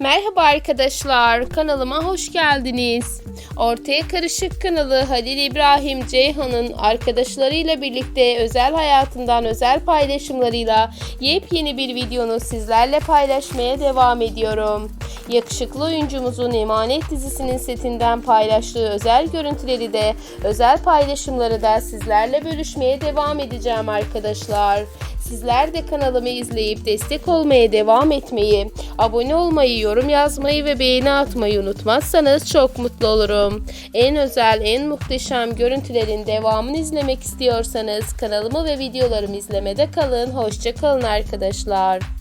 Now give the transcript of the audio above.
Merhaba arkadaşlar, kanalıma hoş geldiniz. Ortaya Karışık kanalı Halil İbrahim Ceyhan'ın arkadaşlarıyla birlikte özel hayatından özel paylaşımlarıyla yepyeni bir videonu sizlerle paylaşmaya devam ediyorum. Yakışıklı oyuncumuzun Emanet dizisinin setinden paylaştığı özel görüntüleri de özel paylaşımları da sizlerle bölüşmeye devam edeceğim arkadaşlar. Sizler de kanalımı izleyip destek olmaya devam etmeyi, abone olmayı, yorum yazmayı ve beğeni atmayı unutmazsanız çok mutlu olurum. En özel, en muhteşem görüntülerin devamını izlemek istiyorsanız kanalımı ve videolarımı izlemede kalın. Hoşça kalın arkadaşlar.